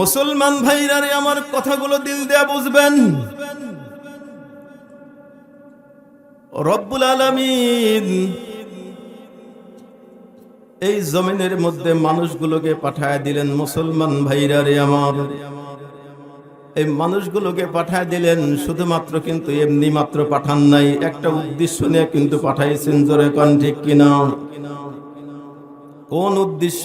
মুসলমান ভাইরারে আমার কথাগুলো দিল দেয়া বুঝবেন। রব্বুল আলামিন এই জমিনের মধ্যে মানুষগুলোকে পাঠায় দিলেন, মুসলমান ভাইরারে আমার। এই মানুষগুলোকে পাঠায় দিলেন, শুধুমাত্র কিন্তু এমনি মাত্র পাঠান নাই। একটা উদ্দেশ্য নিয়ে কিন্তু পাঠাইছেন, জোরে কন ঠিক কিনা? কোন উদ্দেশ্য?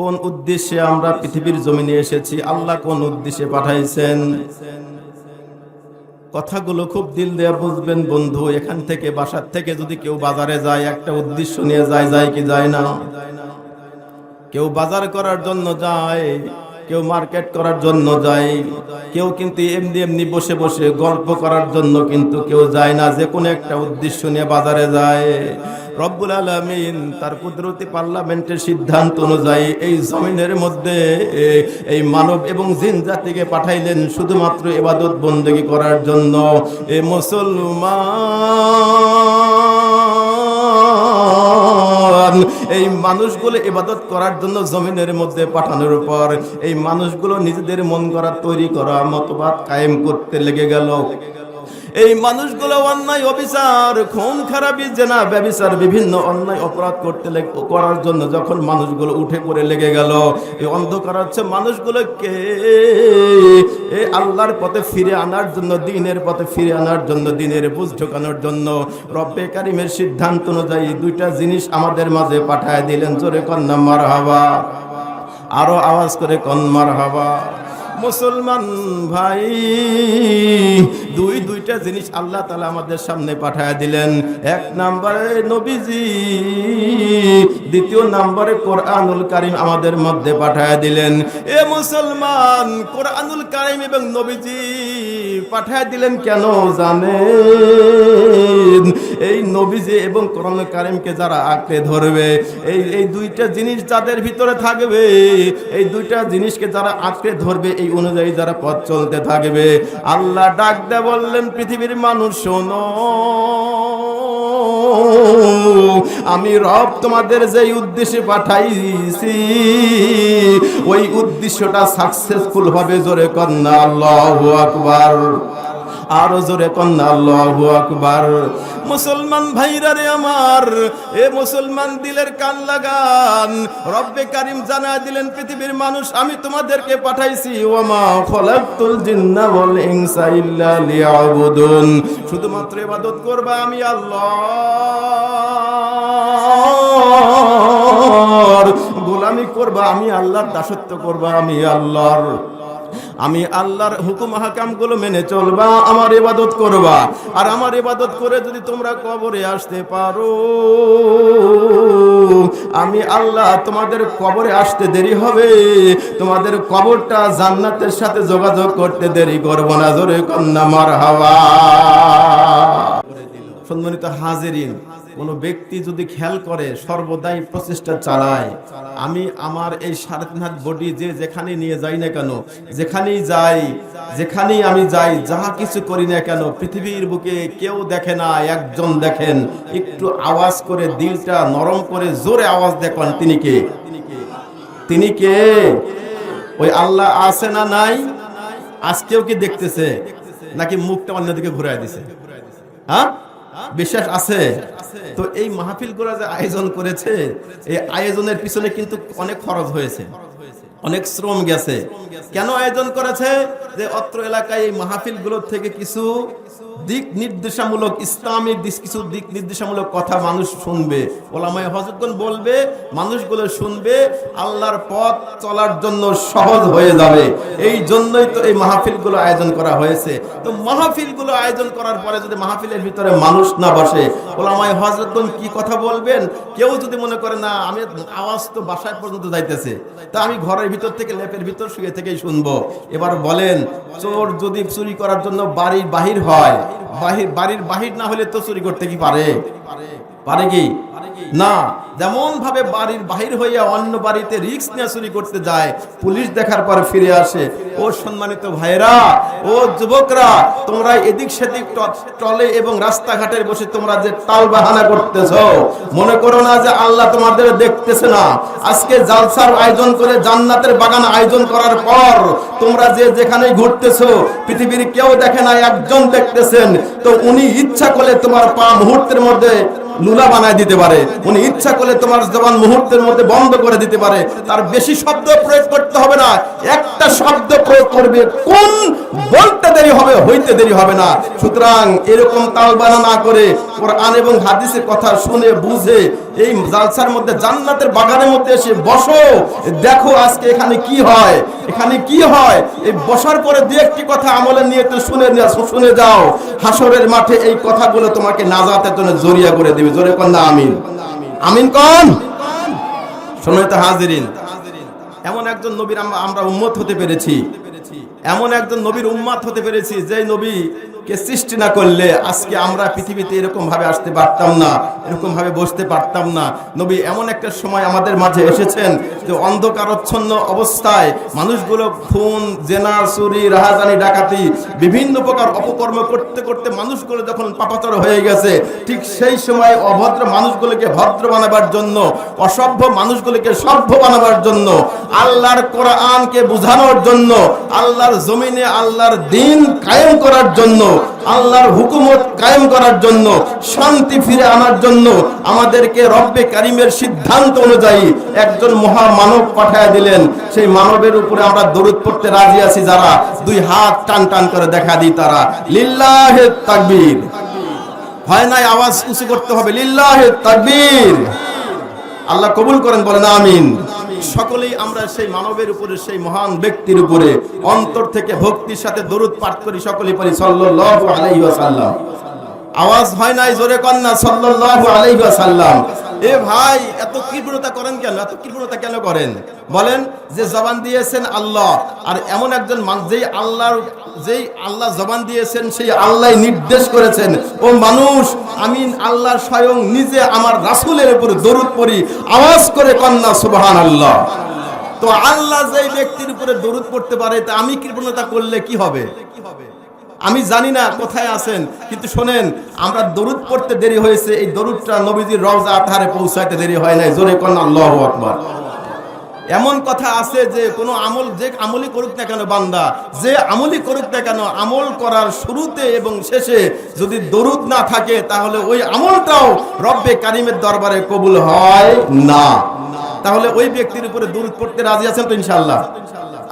কোন উদ্দেশ্যে আমরা পৃথিবীর জমিনে এসেছি? আল্লাহ কোন উদ্দেশ্যে পাঠাইছেন? কথাগুলো খুব দিল দেয়া বুঝবেন বন্ধু, এখান থেকে বাসার থেকে যদি কেউ বাজারে যায়, একটা উদ্দেশ্য নিয়ে যায় যায় কি যায় না? কেউ বাজার করার জন্য যায়, কেউ মার্কেট করার জন্য যায়, কেউ কিন্তু এমনি এমনি বসে বসে গল্প করার জন্য কিন্তু কেউ যায় না। যে কোনো একটা উদ্দেশ্য নিয়ে বাজারে যায়। রব্বুল আলমিন তার কুদরতি পার্লামেন্টের সিদ্ধান্ত অনুযায়ী এই জমিনের মধ্যে এই মানব এবং জিন জাতিকে পাঠাইলেন শুধুমাত্র এবাদত বন্দেগী করার জন্য। এ মুসলমান, এই মানুষগুলো ইবাদত করার জন্য জমিনের মধ্যে পাঠানোর পর এই মানুষগুলো নিজেদের মন করা তৈরি করা মতবাদ কায়েম করতে লেগে গেল। এই মানুষগুলো অন্যায় অবিচার, খুন খারাপি, জেনা, ব্যবিচার, বিভিন্ন অন্যায় অপরাধ করতে করার জন্য যখন মানুষগুলো উঠে পড়ে লেগে গেল, এই অন্ধকার হচ্ছে মানুষগুলোকে এই আল্লাহর পথে ফিরে আনার জন্য, দিনের পথে ফিরে আনার জন্য, দিনের বুঝ ঢোকানোর জন্য রব্বে কারিমের সিদ্ধান্ত অনুযায়ী দুইটা জিনিস আমাদের মাঝে পাঠায় দিলেন। জোরে কন্যা মার হাবা আরও আওয়াজ করে কন্মার হাবা মুসলমান ভাই, দুই দুইটা জিনিস আল্লাহ তালা আমাদের সামনে পাঠায় দিলেন। এক নম্বরে নবীজি, দ্বিতীয় নম্বরে কোরআনুল কারিম আমাদের মধ্যে পাঠায় দিলেন। এ মুসলমান, কোরআনুল কারিম এবং নবীজি পাঠায় দিলেন কেন জানেন? এই নবীজি এবং কোরআনুল কারিমকে যারা আঁকড়ে ধরবে, এই এই দুইটা জিনিস যাদের ভিতরে থাকবে, এই দুইটা জিনিসকে যারা আঁকড়ে ধরবে, এই অনুযায়ী যারা পথ চলতে থাকবে, আল্লাহ ডাক দে বললেন, পৃথিবীর মানুষ শোনো, আমি রব তোমাদের যে উদ্দেশ্যে পাঠাইছি, ওই উদ্দেশ্যটা সাকসেসফুল হবে, জোরে কন্যা, আল্লাহ আকবার। আরও জোরে কন্যা, আল্লাহু আকবার। মুসলমান ভাইরা রে আমার, এ মুসলমান দিলের কান লাগান। রব্বে কারিম জানা দিলেন, পৃথিবীর মানুষ, আমি তোমাদেরকে পাঠাইছি ওমা খলাকতুল জিন্না ওয়াল ইনসা ইল্লা লিয়াবুদুন। শুধুমাত্র ইবাদত করবা আমি আল্লাহর। গোলামি করবা আমি আল্লাহর, দাসত্ব করবা আমি আল্লাহর। আমি আল্লাহর হুকুম হাকামগুলো মেনে চলবা, আমার ইবাদত করবা। আর আমার ইবাদত করে যদি তোমরা কবরে আসতে পারো, আমি আল্লাহ তোমাদের কবরে আসতে দেরি হবে। তোমাদের কবরটা জান্নাতের সাথে যোগাযোগ করতে দেরি করব না, জোরে কন্যা মার হাওয়া সম্মানিত হাজিরিন কোন ব্যক্তি যদি খেয়াল করে, সর্বদাই প্রচেষ্টা চালায়। আমি আমার এই সাড়ে তিন হাত বডি যে যেখানে নিয়ে যাই না কেন, যেখানেই যাই, যেখানেই আমি যাই, যাহা কিছু করি না কেন, পৃথিবীর বুকে কেউ দেখে না, একজন দেখেন। একটু আওয়াজ করে, দিলটা নরম করে, জোরে আওয়াজ দেখেন তিনি কে? তিনি কে? ওই আল্লাহ আছে না নাই? আজকেও কি দেখতেছে? নাকি মুখটা অন্যদিকে ঘুরাই দিছে? হ্যাঁ? বিশ্বাস আছে? তো এই মাহফিলগুলা যে আয়োজন করেছে এই আয়োজনের পিছনে কিন্তু অনেক খরচ হয়েছে। অনেক শ্রম গেছে। কেন আয়োজন করেছে? যে অত্র এলাকায় এই মাহফিলগুলোর থেকে কিছু দিক নির্দেশামূলক ইসলামিক দিক- কিছু দিক নির্দেশামূলক কথা মানুষ শুনবে। ওলামায় হজরতগণ বলবে, মানুষগুলো শুনবে, আল্লাহর পথ চলার জন্য সহজ হয়ে যাবে। এই জন্যই তো এই মাহফিলগুলো আয়োজন করা হয়েছে। তো মাহফিলগুলো আয়োজন করার পরে যদি মাহফিলের ভিতরে মানুষ না বসে, ওলামায় হজরতগণ কি কথা বলবেন? কেউ যদি মনে করে, না, আমি আওয়াজ তো বাসায় পর্যন্ত যাইতেছে, তা আমি ঘরের ভিতর থেকে লেপের ভিতর শুয়ে থেকেই শুনব। এবার বলেন, চোর যদি চুরি করার জন্য বাড়ির বাহির হয় বাহির বাড়ির বাহির না হলে তো চুরি করতে কি পারে? পারে কি না যেমন ভাবে বাড়ির বাহির হইয়া অন্য বাড়িতে রিক্স নিয়ে চুরি করতে যায়, পুলিশ দেখার পর ফিরে আসে, ও সম্মানিত ভাইরা ও যুবকরা, তোমরা এদিক সেদিক টলে এবং রাস্তাঘাটে বসে তোমরা যে তাল বাহানা করতেছ, মনে করো না যে আল্লাহ তোমাদের দেখতেছে না। আজকে জালসার আয়োজন করে জান্নাতের বাগান আয়োজন করার পর তোমরা যে যেখানে ঘুরতেছো, পৃথিবীর কেউ দেখে না একজন দেখতেছেন। তো উনি ইচ্ছা করলে তোমার পা মুহূর্তের মধ্যে লুলা বানায় দিতে পারে। উনি ইচ্ছা করলে তোমার জবান মুহূর্তের মধ্যে বন্ধ করে দিতে পারে। তার বেশি শব্দ প্রয়োগ করতে হবে না। একটা শব্দ প্রয়োগ করবে। কোন বলতে দেরি হবে, হইতে দেরি হবে না। সুতরাং এরকম তালবানা না করে কোরআন এবং হাদিসের কথা শুনে, বুঝে এই জালসার মধ্যে, জান্নাতের বাগানের মধ্যে এসে বসো। দেখো আজকে এখানে কি হয়। এখানে কি হয়? এই বসার পরে দু একটি কথা আমলে নিয়ে তো শুনে শুনে যাও। হাসরের মাঠে এই কথাগুলো তোমাকে নাজাতের জন্য জড়িয়া করে দিবে। জোরে কন না, আমিন। আমিন কন? শোনো তো হাজিরিন। এমন একজন নবীর আমরা- উম্মত হতে পেরেছি। এমন একজন নবীর উম্মাত হতে পেরেছি যে নবী কে সৃষ্টি না করলে আজকে আমরা পৃথিবীতে এরকম ভাবে আসতে পারতাম না, এরকম ভাবে বসতে পারতাম না। নবী এমন একটা সময় আমাদের মাঝে এসেছেন যে অন্ধকারচ্ছন্ন অবস্থায় মানুষগুলো খুন, জেনা, চুরি, রাহাজানি, ডাকাতি, বিভিন্ন প্রকার অপকর্ম করতে করতে মানুষগুলো যখন পাপাচর হয়ে গেছে, ঠিক সেই সময় অভদ্র মানুষগুলোকে ভদ্র বানাবার জন্য, অসভ্য মানুষগুলোকে সভ্য বানাবার জন্য, আল্লাহর কোরআনকে বুঝানোর জন্য, আল্লাহর জমিনে আল্লাহর দিন কায়েম করার জন্য আল্লাহর হুকুমত কায়েম করার জন্য, শান্তি ফিরে আনার জন্য আমাদেরকে রব্বে কারিমের সিদ্ধান্ত অনুযায়ী একজন মহামানব পাঠায় দিলেন। সেই মানবের উপরে আমরা দরুদ পড়তে রাজি আছি যারা, দুই হাত টান টান করে দেখা দিই তারা। লিল্লাহে তাকবীর। হয় নাই, আওয়াজ উঁচু করতে হবে। লিল্লাহে তাকবীর। আল্লাহ কবুল করেন, বলেন আমিন। সকলেই আমরা সেই মানবের উপরে, সেই মহান ব্যক্তির উপরে অন্তর থেকে ভক্তির সাথে দরুদ পাঠ করি সকলে পারি সাল্লাল্লাহু আলাইহি আওয়াজ হয় নাই জোরে কন্যা, সাল্লাল্লাহু আলাইহি ওয়াসাল্লাম। এ ভাই, এত কৃপণতা করেন কেন? এত কৃপণতা কেন করেন? বলেন, যে জবান দিয়েছেন আল্লাহ, আর এমন একজন মান- যেই আল্লাহর, যেই আল্লাহ জবান দিয়েছেন, সেই আল্লাহ নির্দেশ করেছেন, ও মানুষ, আমি আল্লাহ স্বয়ং নিজে আমার রাসুলের উপর দরুদ পড়ি, আওয়াজ করে কন্যা সুবহান আল্লাহ তো আল্লাহ যেই ব্যক্তির উপরে দরুদ পড়তে পারে, তা আমি কৃপণতা করলে কি হবে কি হবে? আমি জানি না কোথায় আছেন, কিন্তু শোনেন, আমরা দরুদ পড়তে দেরি হয়েছে, এই দরুদটা নবীজির রওজা আতহারে পৌঁছাইতে দেরি হয় নাই। জোরে কোন আল্লাহু আকবার। এমন কথা আছে যে, কোনো আমল যে আমলই করুক না কেন বান্দা, যে আমলই করুক না কেন, আমল করার শুরুতে এবং শেষে যদি দরুদ না থাকে, তাহলে ওই আমলটাও রব্বে কারিমের দরবারে কবুল হয় না। তাহলে ওই ব্যক্তির উপরে দরুদ পড়তে রাজি আছেন তো ইনশাআল্লাহ?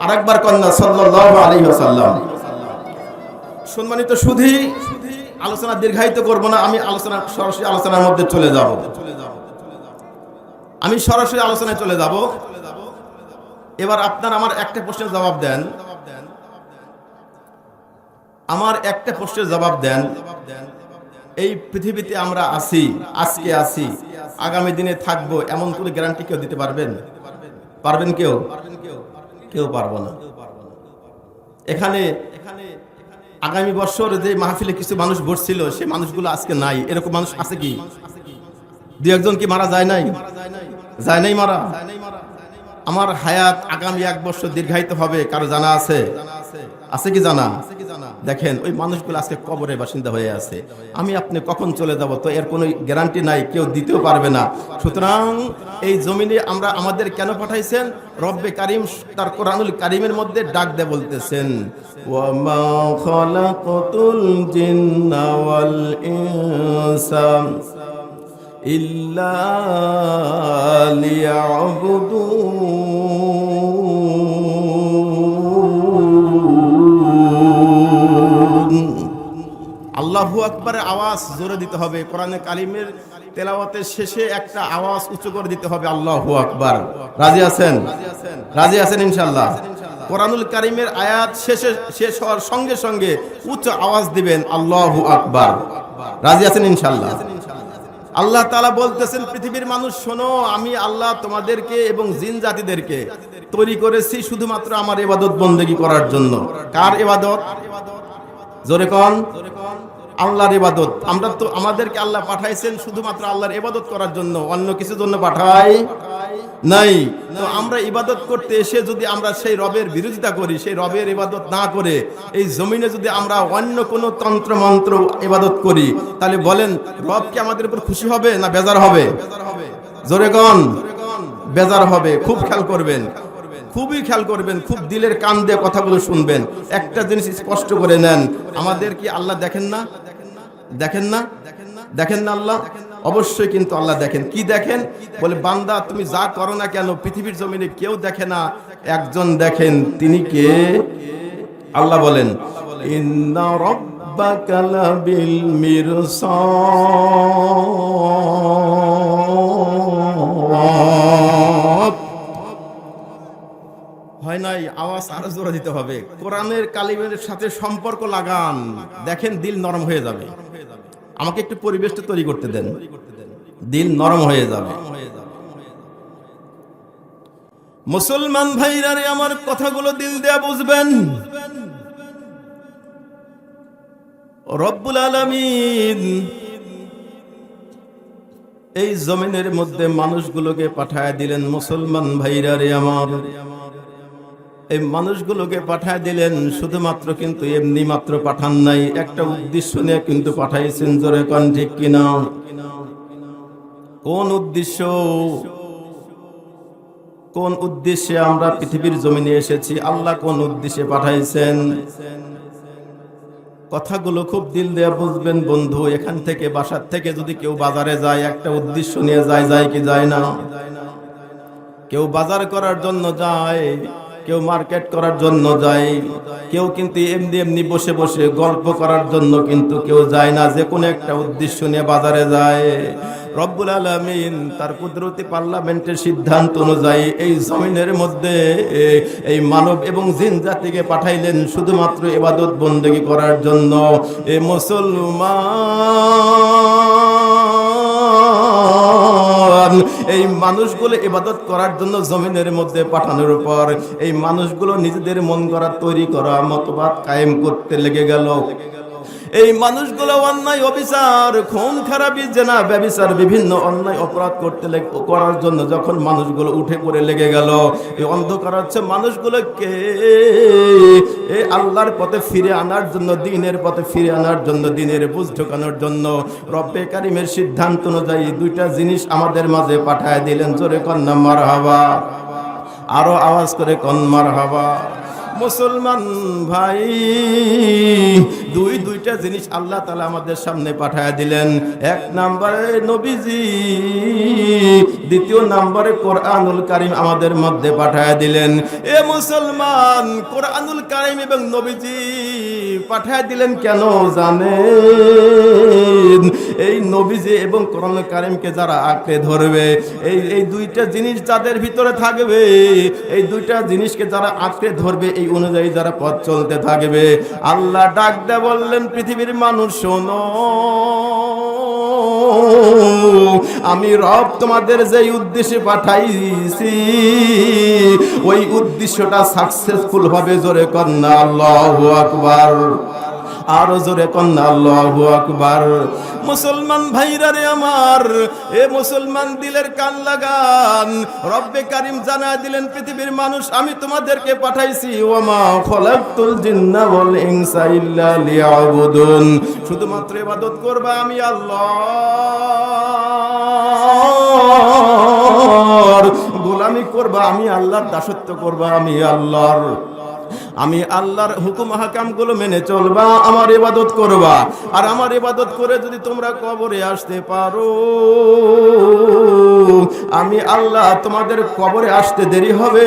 আরেকবার কন্যা সাল্লাল্লাহু আলাইহি ওয়াসাল্লাম। সম্মানিত সুধী, আলোচনা দীর্ঘায়িত করব না, আমি আলোচনা, সরাসরি আলোচনার মধ্যে চলে যাব। আমি সরাসরি আলোচনায় চলে যাব। এবার আপনার আমার একটা প্রশ্নের জবাব দেন। আমার একটা প্রশ্নের জবাব দেন। এই পৃথিবীতে আমরা আছি, আজকে আছি, আগামী দিনে থাকব, এমন কোনো গ্যারান্টি কেউ দিতে পারবেন? পারবেন কেউ? কেউ পারব না। এখানে এখানে আগামী বছর যে মাহফিলে কিছু মানুষ বসছিল, সে মানুষগুলো আজকে নাই। এরকম মানুষ আছে কি? দু একজন কি মারা যায় নাই? যায় নাই মারা? আমার হায়াত আগামী এক বছর দীর্ঘায়িত হবে, কারও জানা আছে? আছে কি জানা? দেখেন, ওই মানুষগুলো আজকে কবরে বাসিন্দা হয়ে আছে। আমি আপনি কখন চলে যাব তো এর কোনো গ্যারান্টি নাই, কেউ দিতেও পারবে না। সুতরাং এই জমিনে আমরা আমাদের কেন পাঠাইছেন? রব্বে কারিম তার কোরআনুল কারিমের মধ্যে ডাক দে বলতেছেন ইল্লা লিয়াবুদুন আল্লাহু আকবারের আওয়াজ জোরে দিতে হবে। কোরআনে কালিমের তেলাওয়াতের শেষে একটা আওয়াজ উঁচু করে দিতে হবে আল্লাহু আকবার। রাজি আছেন? রাজি আছেন ইনশাআল্লাহ। কোরআনুল কারিমের আয়াত শেষে শেষ হওয়ার সঙ্গে সঙ্গে উচ্চ আওয়াজ দিবেন আল্লাহু আকবার। রাজি আছেন ইনশাআল্লাহ? আল্লাহ তালা বলতেছেন, পৃথিবীর মানুষ, শোনো, আমি আল্লাহ তোমাদেরকে এবং জিন জাতিদেরকে তৈরি করেছি শুধুমাত্র আমার এবাদত বন্দেগী করার জন্য। কার এবাদত জোরে কন। আল্লাহর ইবাদত। আমরা তো আমাদেরকে আল্লাহ পাঠাইছেন শুধুমাত্র আল্লাহর ইবাদত করার জন্য, অন্য কিছুর জন্য পাঠাই নাই। তো আমরা ইবাদত করতে এসে যদি আমরা সেই রবের বিরোধিতা করি, সেই রবের ইবাদত না করে, এই জমিনে যদি আমরা অন্য কোনো তন্ত্র, মন্ত্র ইবাদত করি, তাহলে বলেন, রব কি আমাদের উপর খুশি হবে না বেজার হবে? জোরে গন বেজার হবে, খুব খেয়াল করবেন। খুবই খেয়াল করবেন, খুব দিলের কান দিয়ে কথাগুলো শুনবেন। একটা জিনিস স্পষ্ট করে নেন, আমাদের কি আল্লাহ দেখেন না? দেখেন না? দেখেন না আল্লাহ? অবশ্যই কিন্তু আল্লাহ দেখেন। কি দেখেন? বলে, বান্দা, তুমি যা করো না কেন, পৃথিবীর জমিনে কেউ দেখে না। একজন দেখেন, তিনি কে? আল্লাহ বলেন হয় নাই? আওয়াজ আরও জোরে দিতে হবে। কোরআনের কালিমের সাথে সম্পর্ক লাগান। দেখেন, দিল নরম হয়ে যাবে। আমাকে একটু পরিবেশটা তৈরি করতে দেন। দিল নরম হয়ে যাবে। মুসলমান ভাইরারে আমার কথাগুলো দিল দেয়া বুঝবেন? রব্বুল আলামিন এই জমিনের মধ্যে মানুষগুলোকে পাঠায় দিলেন মুসলমান ভাইরারে আমার। এই মানুষগুলোকে পাঠায় দিলেন, শুধুমাত্র কিন্তু এমনি মাত্র পাঠান নাই। একটা উদ্দেশ্য নিয়ে কিন্তু পাঠাইছেন, জোরে কন ঠিক কিনা? কোন উদ্দেশ্য? কোন উদ্দেশ্যে আমরা পৃথিবীর জমিনে এসেছি? আল্লাহ কোন উদ্দেশ্যে পাঠাইছেন? কথাগুলো খুব দিল দিয়ে বুঝবেন বন্ধু, এখান থেকে বাসার থেকে যদি কেউ বাজারে যায়, একটা উদ্দেশ্য নিয়ে যায় যায় কি যায় না? কেউ বাজার করার জন্য যায় কেউ মার্কেট করার জন্য যায়, কেউ কিন্তু এমনি এমনি বসে বসে গল্প করার জন্য কিন্তু কেউ যায় না, যে কোনো একটা উদ্দেশ্য নিয়ে বাজারে যায়। রব্বুল আলমিন তার কুদরতি পার্লামেন্টের সিদ্ধান্ত অনুযায়ী এই জমিনের মধ্যে এই মানব এবং জিন জাতিকে পাঠাইলেন শুধুমাত্র এবাদত বন্দেগী করার জন্য। এ মুসলমান এই মানুষগুলো ইবাদত করার জন্য জমিনের মধ্যে পাঠানোর পর এই মানুষগুলো নিজেদের মন করা তৈরি করা মতবাদ কায়েম করতে লেগে গেল। এই মানুষগুলো অন্যায় অবিচার, খুন খারাপি, জেনা, ব্যবিচার, বিভিন্ন অন্যায় অপরাধ করতে করার জন্য যখন মানুষগুলো উঠে পড়ে লেগে গেল, এই অন্ধকার হচ্ছে মানুষগুলোকে এই আল্লাহর পথে ফিরে আনার জন্য, দিনের পথে ফিরে আনার জন্য, দিনের বুঝ ঢোকানোর জন্য রব্বে কারিমের সিদ্ধান্ত অনুযায়ী দুইটা জিনিস আমাদের মাঝে পাঠায় দিলেন। জোরে কন্যা মার হাবা আরও আওয়াজ করে কন্মার হাবা মুসলমান ভাই, দুই দুইটা জিনিস আল্লাহ তালা আমাদের সামনে পাঠায় দিলেন। এক নাম্বারে নবীজি, দ্বিতীয় নাম্বারে কোরআনুল কারিম আমাদের মধ্যে পাঠায় দিলেন। এ মুসলমান, কোরআনুল কারিম এবং নবীজি পাঠায় দিলেন কেন জানেন? এই নবীজি এবং কোরআনুল কারিমকে যারা আঁকড়ে ধরবে, এই এই দুইটা জিনিস যাদের ভিতরে থাকবে, এই দুইটা জিনিসকে যারা আঁকড়ে ধরবে এই অনুযায়ী যারা পথ চলতে থাকবে, আল্লাহ ডাক দে বললেন, পৃথিবীর মানুষ, শোনো। আমি রব তোমাদের যে উদ্দেশ্যে পাঠাইছি, ওই উদ্দেশ্যটা সাকসেসফুল হবে, জোরে কন্যা, আল্লাহ আকবার। আরও জোরে কন্যা, আল্লাহু আকবার। মুসলমান ভাইরা রে আমার, এ মুসলমান দিলের কান লাগান। রব্বে কারিম জানা দিলেন, পৃথিবীর মানুষ, আমি তোমাদেরকে পাঠাইছি ওমা খলাকতুল জিন্না ওয়াল ইনসা ইল্লা লিয়াবুদুন। শুধুমাত্র ইবাদত করবা আমি আল্লাহর। গোলামি করবা আমি আল্লাহর, দাসত্ব করবা আমি আল্লাহর। আমি আল্লাহর হুকুম হাকামগুলো মেনে চলবা, আমার ইবাদত করবা। আর আমার ইবাদত করে যদি তোমরা কবরে আসতে পারো, আমি আল্লাহ তোমাদের কবরে আসতে দেরি হবে।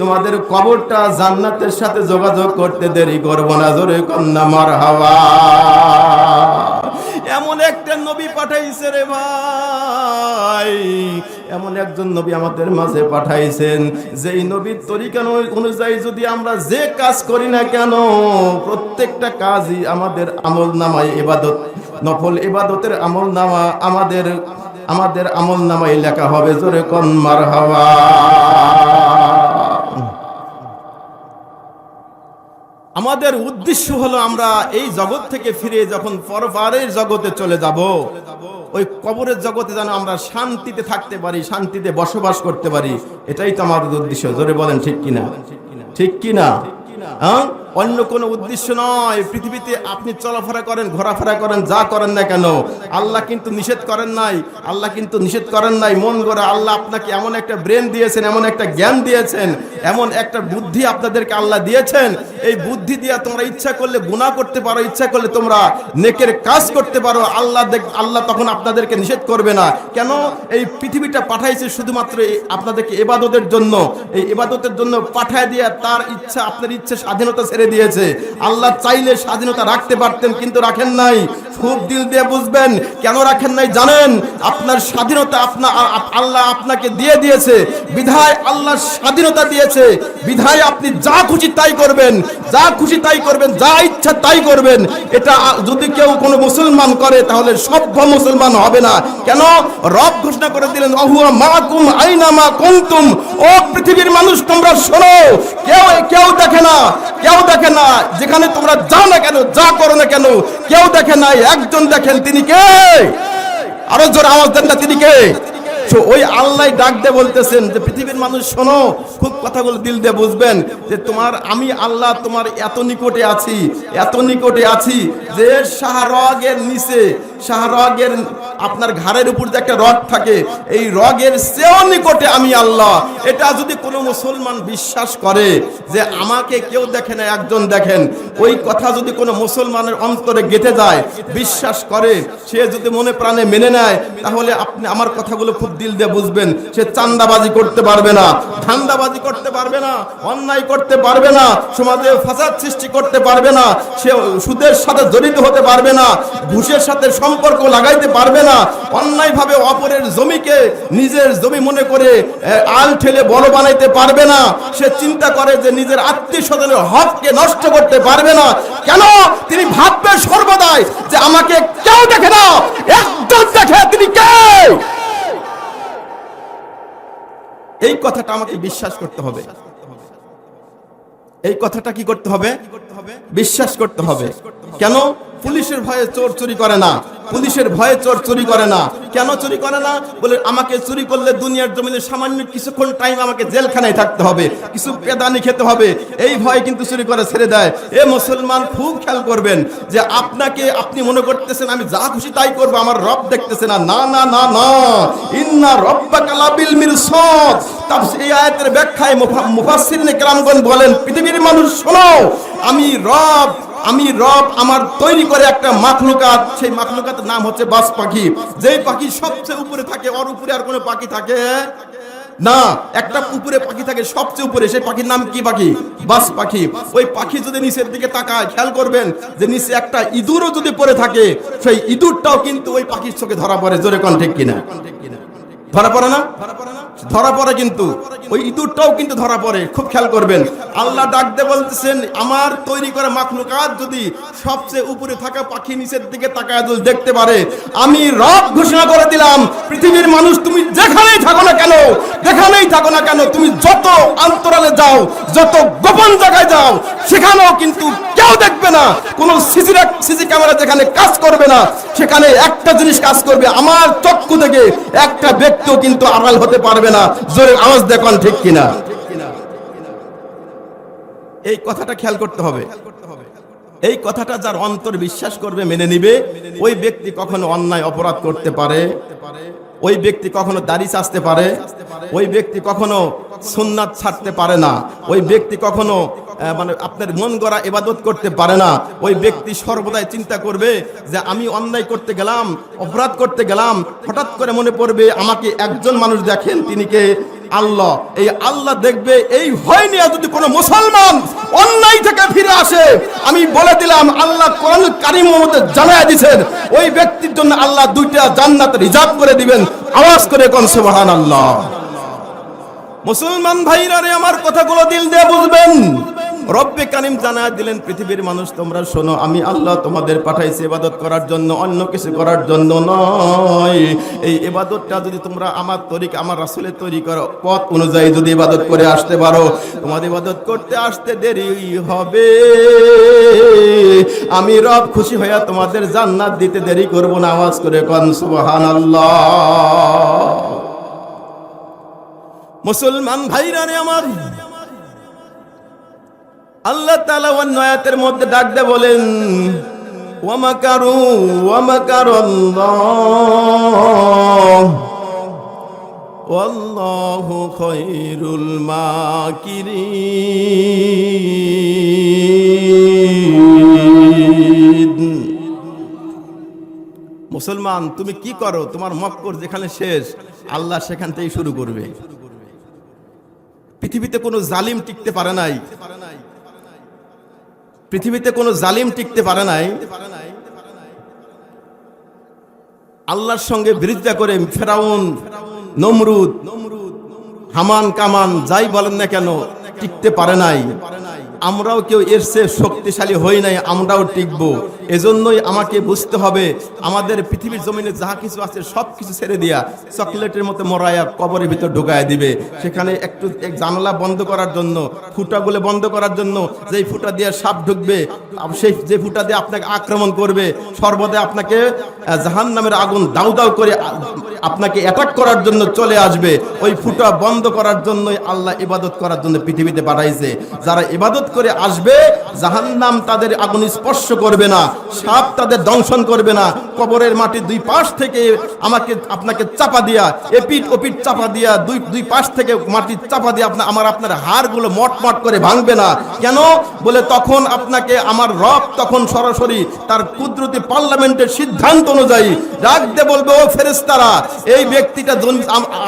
তোমাদের কবরটা জান্নাতের সাথে যোগাযোগ করতে দেরি করব না, জোরে কন্যা মার হাওয়া এমন একটা নবী পাঠাইছে রে ভাই। এমন একজন নবী আমাদের মাঝে পাঠাইছেন। যেই নবীর তরিকা অনুযায়ী যদি আমরা যে কাজ করি না কেন, প্রত্যেকটা কাজই আমাদের আমল নামায় এবাদত নফল এবাদতের আমল নামা আমাদের আমাদের আমল নামায় লেখা হবে, জোরে কন মার হাওয়া আমাদের উদ্দেশ্য হলো আমরা এই জগৎ থেকে ফিরে যখন পরপারের জগতে চলে যাব ওই কবরের জগতে যেন আমরা শান্তিতে থাকতে পারি শান্তিতে বসবাস করতে পারি এটাই তো আমাদের উদ্দেশ্য। জোরে বলেন ঠিক কিনা? ঠিক কিনা? হ্যাঁ? অন্য কোনো উদ্দেশ্য নয়। পৃথিবীতে আপনি চলাফেরা করেন, ঘোরাফেরা করেন, যা করেন না কেন, আল্লাহ কিন্তু নিষেধ করেন নাই, আল্লাহ কিন্তু নিষেধ করেন নাই। মন গড়ে আল্লাহ আপনাকে এমন একটা ব্রেন দিয়েছেন, এমন একটা জ্ঞান দিয়েছেন, এমন একটা বুদ্ধি আপনাদেরকে আল্লাহ দিয়েছেন। এই বুদ্ধি দিয়ে তোমরা ইচ্ছা করলে গুণা করতে পারো, ইচ্ছা করলে তোমরা নেকের কাজ করতে পারো। আল্লাহ আল্লাহ তখন আপনাদেরকে নিষেধ করবে না। কেন? এই পৃথিবীটা পাঠাইছে শুধুমাত্র আপনাদেরকে এবাদতের জন্য। এই এবাদতের জন্য পাঠায় দিয়ে তার ইচ্ছা, আপনার ইচ্ছে স্বাধীনতা ছেড়ে দিয়েছে। আল্লাহ চাইলে স্বাধীনতা রাখতে পারতেন, কিন্তু রাখেন নাই। খুব দিল দিয়ে বুঝবেন, কেন রাখেন নাই জানেন? আপনার স্বাধীনতা আপনার আল্লাহ আপনাকে দিয়ে দিয়েছে। বিধায় আল্লাহ স্বাধীনতা দিয়েছে। বিধায় আপনি যা খুশি তাই করবেন। যা খুশি তাই করবেন, যা ইচ্ছা তাই করবেন। এটা যদি কেউ কোনো মুসলমান করে, তাহলে সভ্য মুসলমান হবে না। কেন? রব ঘোষণা করে দিলেন, অহুয়া মাকুম আইনা মা কুনতুম? ও পৃথিবীর মানুষ, তোমরা শোনো। কেউ কেউ দেখে না। কেউ দেখে না যেখানে তোমরা যাও না কেন, যা করো না কেন, কেউ দেখে না একজন দেখেন তিনি কে? আরও জোর আওয়াজ দেন না তিনি কে? তো ওই আল্লাহ ডাক বলতেছেন যে, পৃথিবীর মানুষ শোনো, খুব কথাগুলো দিল দিয়ে বুঝবেন যে, তোমার, আমি আল্লাহ তোমার এত নিকটে আছি, এত নিকটে আছি যে, শাহরগের নিচে, শাহরগের আপনার ঘাড়ের উপর যে একটা রগ থাকে, এই রগের চেয়েও নিকটে আমি আল্লাহ। এটা যদি কোনো মুসলমান বিশ্বাস করে যে, আমাকে কেউ দেখে না, একজন দেখেন, ওই কথা যদি কোনো মুসলমানের অন্তরে গেঁথে যায়, বিশ্বাস করে, সে যদি মনে প্রাণে মেনে নেয়, তাহলে আপনি, আমার কথাগুলো খুব দিল দিয়ে বুঝবেন, সে চান্দাবাজি করতে পারবে না, ধান্দাবাজি করতে পারবে না, অন্যায় করতে পারবে না, সমাজে ফাসাদ সৃষ্টি করতে পারবে না, সে সুদের সাথে জড়িত হতে পারবে না, ঘুষের সাথে সম্পর্ক লাগাইতে পারবে না, অন্যায়ভাবে অপরের জমিকে নিজের জমি মনে করে আল ঠেলে বড় বানাইতে পারবে না, সে চিন্তা করে যে নিজের আত্মীয় স্বজনের হককে নষ্ট করতে পারবে না, কেন? তিনি ভাববে সর্বদাই যে আমাকে কেউ দেখে না, একজন দেখে, তিনি কে? এই কথাটা আমাকে বিশ্বাস করতে হবে। এই কথাটা কি করতে হবে? বিশ্বাস করতে হবে। কেন? পুলিশের ভয়ে চোর চুরি করে না। পুলিশের ভয়ে চোর চুরি করে না। কেন চুরি করে না? বলে, আমাকে চুরি করলে দুনিয়ার জমিনে সামান্য কিছুক্ষণ টাইম আমাকে জেলখানায় থাকতে হবে, কিছু পেদানি খেতে হবে। এই ভয় কিন্তু চুরি করে ছেড়ে দেয়। এ মুসলমান খুব খেয়াল করবেন যে আপনাকে আপনি মনে করতেছেন, আমি যা খুশি তাই করব, আমার রব দেখতেছে না। না না না না। ইন্না রব্বাকা লাবিল মিরসাদ। তাফসীর এই আয়াতের ব্যাখ্যায় মুফা- মুফাসসিরিনে কেরামগণ বলেন, পৃথিবীর মানুষ শোনো, আমি রব আমি রব আমার তৈরি করে একটা মাখলুকাত, সেই মাখলুকাতের নাম হচ্ছে বাস পাখি। যেই পাখি সবচেয়ে উপরে থাকে, ওর উপরে আর কোনো পাখি থাকে না। একটা উপরে পাখি থাকে, সবচেয়ে উপরে। সেই পাখির নাম কি পাখি? বাস পাখি। ওই পাখি যদি নিচের দিকে তাকায়, খেয়াল করবেন যে নিচে একটা ইঁদুরও যদি পড়ে থাকে, সেই ইঁদুরটাও কিন্তু ওই পাখির চোখে ধরা পড়ে। জোরে কোন ঠিক কিনা? ধরা পড়ে না? ধরা পড়ে কিন্তু। ওই ইঁদুরটাও কিন্তু ধরা পড়ে, খুব খেয়াল করবেন। আল্লাহ ডাকতে বলতেছেন, আমার তৈরি করা মাখলুকাত যদি সবচেয়ে উপরে থাকা পাখি নিচের দিকে তাকায় যদি দেখতে পারে, আমি রব ঘোষণা করে দিলাম, পৃথিবীর মানুষ তুমি যেখানেই থাকো না কেন, যেখানেই থাকো না কেন, তুমি যত অন্তরালে যাও, যত গোপন জায়গায় যাও, সেখানেও কিন্তু কেউ দেখবে না। কোনো সিসি সিসি ক্যামেরা যেখানে কাজ করবে না, সেখানে একটা জিনিস কাজ করবে, আমার চক্ষু থেকে একটা ব্যক্তিও কিন্তু আড়াল হতে পারবে না। জোরে আওয়াজ দেখুন ঠিক কিনা? এই কথাটা খেয়াল করতে হবে। এই কথাটা যার অন্তর বিশ্বাস করবে, মেনে নিবে। ওই ব্যক্তি কখনো অন্যায়, অপরাধ করতে পারে। ওই ব্যক্তি কখনো দাড়ি চাচতে পারে, ওই ব্যক্তি কখনো সুন্নাত ছাড়তে পারে না, ওই ব্যক্তি কখনো মানে আপনার মন গড়া এবাদত করতে পারে না, ওই ব্যক্তি সর্বদাই চিন্তা করবে যে আমি অন্যায় করতে গেলাম, অপরাধ করতে গেলাম, হঠাৎ করে মনে পড়বে আমাকে একজন মানুষ দেখেন, তিনি কে? আল্লাহ, এই আল্লাহ দেখবে, এই নিয়ে যদি কোনো মুসলমান অন্যায় থেকে ফিরে আসে, আমি বলে দিলাম, আল্লাহ কোরআন কারিম মধ্যে জানায় দিছেন, ওই ব্যক্তির জন্য আল্লাহ দুইটা জান্নাত রিজার্ভ করে দিবেন। আওয়াজ করে কোন সুবহানাল্লাহ। মুসলমান ভাইরা রে, আমার কথাগুলো দিল দিয়ে বুঝবেন। রব্বে কানিম জানা দিলেন, পৃথিবীর মানুষ, তোমরা শোনো, আমি আল্লাহ তোমাদের পাঠাইছি ইবাদত করার জন্য, অন্য কিছু করার জন্য নয়। এই ইবাদতটা যদি তোমরা আমার তরিক, আমার রাসূলের তৈরি করো পথ অনুযায়ী যদি ইবাদত করে আসতে পারো, তোমাদের ইবাদত করতে আসতে দেরি হবে। আমি রব খুশি হইয়া তোমাদের জান্নাত দিতে দেরি করব না, আওয়াজ করে কন সুবহান আল্লাহ মুসলমান ভাইরা রে আমার আল্লাহ তাআলা অন্য আয়াতের মধ্যে ডাক দে বলেন ওয়ামাকারু মাকিরিন। মুসলমান, তুমি কি করো? তোমার মক্কর যেখানে শেষ। আল্লাহ সেখান থেকেই শুরু করবে। পৃথিবীতে কোনো জালিম টিকতে পারে নাই। পৃথিবীতে কোনো জালিম টিকতে পারে নাই। আল্লাহর সঙ্গে বিরোধিতা করে ফেরাউন, নমরুদ, হামান, কামান, যাই বলেন না কেন, টিকতে পারে নাই। আমরাও কেউ এর চেয়ে শক্তিশালী হই নাই, আমরাও টিকবো। এজন্যই আমাকে বুঝতে হবে, আমাদের পৃথিবীর জমিনে যাহা কিছু আছে সব কিছু ছেড়ে দিয়া চকলেটের মতো মরাইয়া কবরের ভিতর ঢুকায় দিবে। সেখানে একটু এক জানালা বন্ধ করার জন্য, ফুটাগুলো বন্ধ করার জন্য যেই ফুটা দিয়ে সাপ ঢুকবে সেই যে ফুটা দিয়ে আপনাকে আক্রমণ করবে, সর্বদা আপনাকে জাহান নামের আগুন দাউ দাউ করে আপনাকে অ্যাটাক করার জন্য চলে আসবে। ওই ফুটা বন্ধ করার জন্যই আল্লাহ ইবাদত করার জন্য পৃথিবীতে পাঠাইছে। যারা ইবাদত করে আসবে, জাহান্নাম তাদের আগুন স্পর্শ করবে না, সাপ তাদের দংশন করবে না, কবরের মাটি দুই পাশ থেকে আমাকে, আপনাকে চাপা দিয়া এপিট ওপিট চাপা দিয়া, দুই দুই পাশ থেকে মাটি চাপা দিয়ে আপনার আমার আপনার হাড়গুলো মট মট করে ভাঙবে না। কেন? বলে তখন আপনাকে আমার রব তখন সরাসরি তার কুদরতি পার্লামেন্টের সিদ্ধান্ত অনুযায়ী রাখতে বলবে, ও ফেরেস্তারা এই ব্যক্তিটা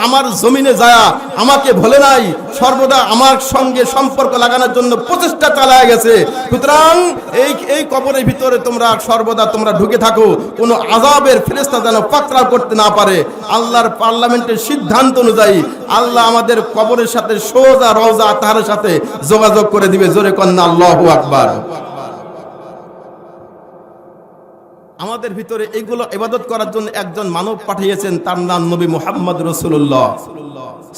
আমার জমিনে যায় আমাকে ভোলে নাই। সর্বদা আমার সঙ্গে সম্পর্ক লাগানোর জন্য প্রচেষ্টা চালায় গেছে। সুতরাং এই এই কবরের ভিতরে তোমরা সর্বদা তোমরা ঢুকে থাকো। কোনো আজাবের ফেরেস্তা যেন পাকড়াও করতে না পারে। আল্লাহর পার্লামেন্টের সিদ্ধান্ত অনুযায়ী আল্লাহ আমাদের কবরের সাথে সোজা রওজা তাহার সাথে যোগাযোগ করে দিবে। জোরে কন্যা, আল্লাহ আকবার। আমাদের ভিতরে এগুলো ইবাদত করার জন্য একজন মানব পাঠিয়েছেন, তার নাম নবী মুহাম্মদ রসুল্লাহ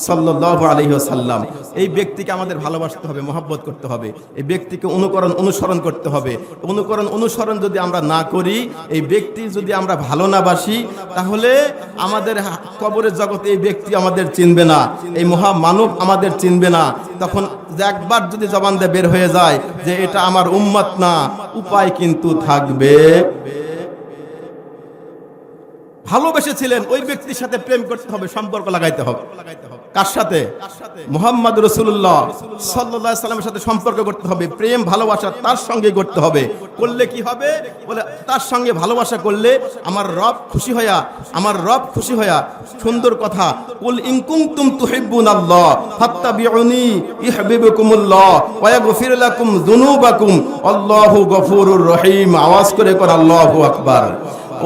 সাল্লাহ এই ব্যক্তিকে আমাদের ভালোবাসতে হবে, মহব্বত করতে হবে। এই ব্যক্তিকে অনুকরণ, অনুসরণ করতে হবে। অনুকরণ, অনুসরণ যদি আমরা না করি, এই ব্যক্তি যদি আমরা ভালো না বাসি, তাহলে আমাদের কবরের জগতে এই ব্যক্তি আমাদের চিনবে না। এই মহা মানব আমাদের চিনবে না। তখন একবার যদি জবান বের হয়ে যায় যে এটা আমার উম্মত না, উপায় কিন্তু থাকবে। ভালোবেসেছিলেন ওই ব্যক্তির সাথে প্রেম করতে হবে, সম্পর্ক লাগাইতে হবে। কার সাথে? মোহাম্মদ রসুল্লাহ সাল্লাহ সাল্লামের সাথে সম্পর্ক করতে হবে, প্রেম, ভালোবাসা তার সঙ্গে করতে হবে। করলে কি হবে? বলে, তার সঙ্গে ভালোবাসা করলে আমার রব খুশি হইয়া, আমার রব খুশি হইয়া, সুন্দর কথা, কুল ইনকুম তুম তুহিব্বুন আল্লাহ ফাত্তাবিউনি ইহবিবুকুমুল্লাহ ওয়া ইয়াগফির লাকুম গফুরুর রহিম। আওয়াজ করে কর, আল্লাহু আকবার।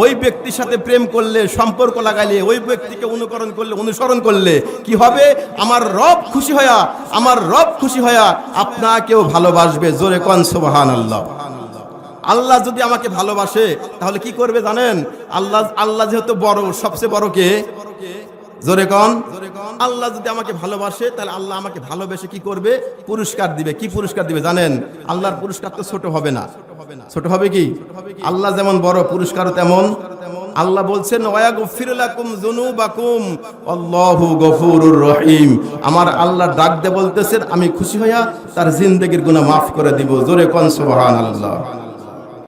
ওই ব্যক্তির সাথে প্রেম করলে, সম্পর্ক লাগাইলে ওই ব্যক্তিকে অনুকরণ করলে, অনুসরণ করলে কি হবে? আমার রব খুশি হয়া, আমার রব খুশি হয়া আপনাকেও ভালোবাসবে। জোরে কন সোহান আল্লাহ আল্লাহ যদি আমাকে ভালোবাসে, তাহলে কি করবে জানেন? আল্লাহ আল্লাহ যেহেতু বড়, সবচেয়ে বড় কে? জোরে কন। আল্লাহ যদি আমাকে ভালোবাসে, তাহলে আল্লাহ আমাকে ভালোবেসে কি করবে? পুরস্কার দিবে। কি পুরস্কার দিবে জানেন? আল্লাহর পুরস্কার তো ছোট হবে না। ছোট হবে কি? আল্লাহ যেমন বড়, পুরস্কারও তেমন। আল্লাহ বলছেন আল্লাহু রহিম। আমার আল্লাহ ডাক দে বলতেছেন, আমি খুশি হইয়া তার জিন্দেগির গুণা মাফ করে দিব। জোরে কোন, সুবহানাল্লাহ।